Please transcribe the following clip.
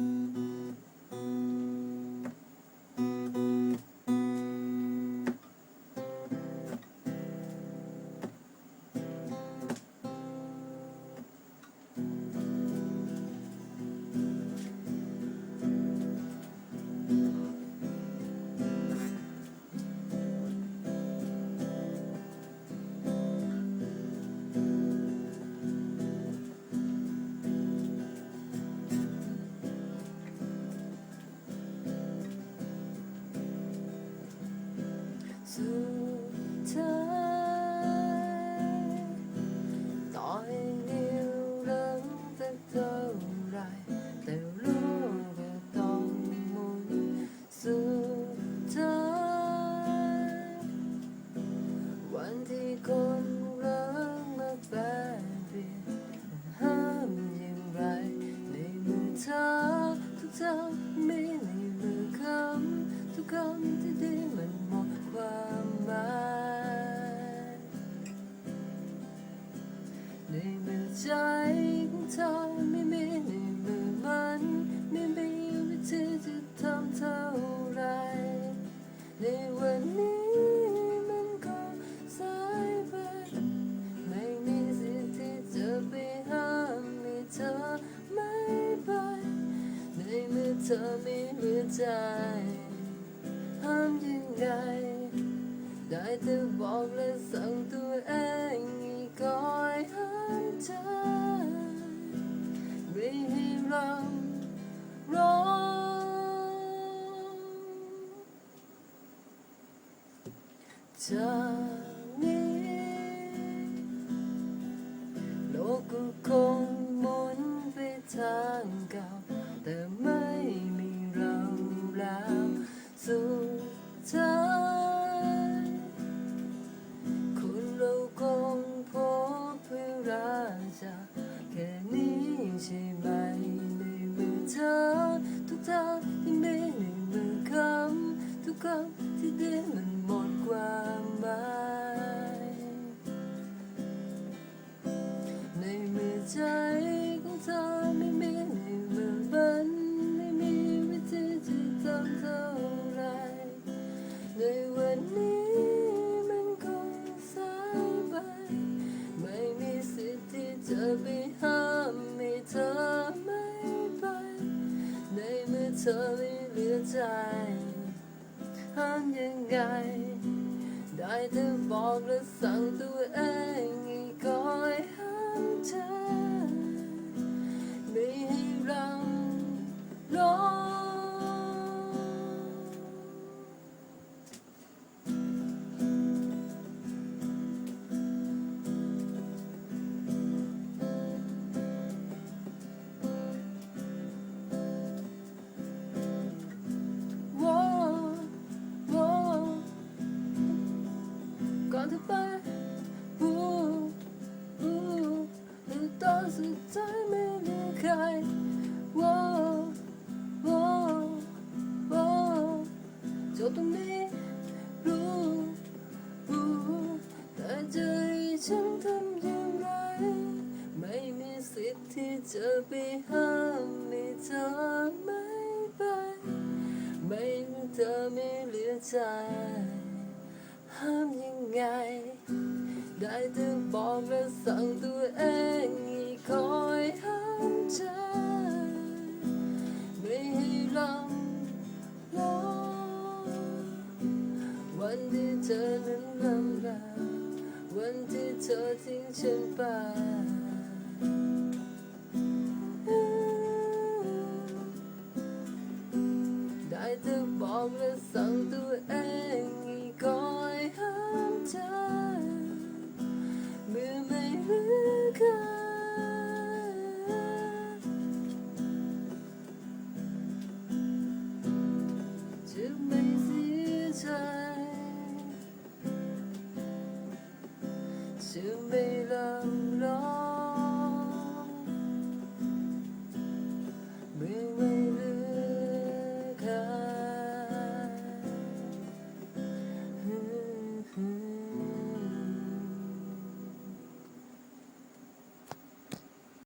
Mm-hmm. So mm-hmm. ธอไม่หมือใจห้ามยังไง ได้แต่บอกและสั่งตัวเองให้คอยห้ามใจไม่ให้เราร้องเธอ เธอไม่เหลือใจทำยังไง ได้เธอบอกและสั่งตัวเองให้คอย 就ต้องได้รู้แต่ใจฉันทำอย่างไร ไม่มีสิทธิ์ที่จะไปห้ามไม่เธอไม่ไป ไม่เธอไม่เหลือใจ ห้ามยังไงันที่เธอนั้นรำราวันที่เธอทิ้งฉันไป ไม่ลำร้อ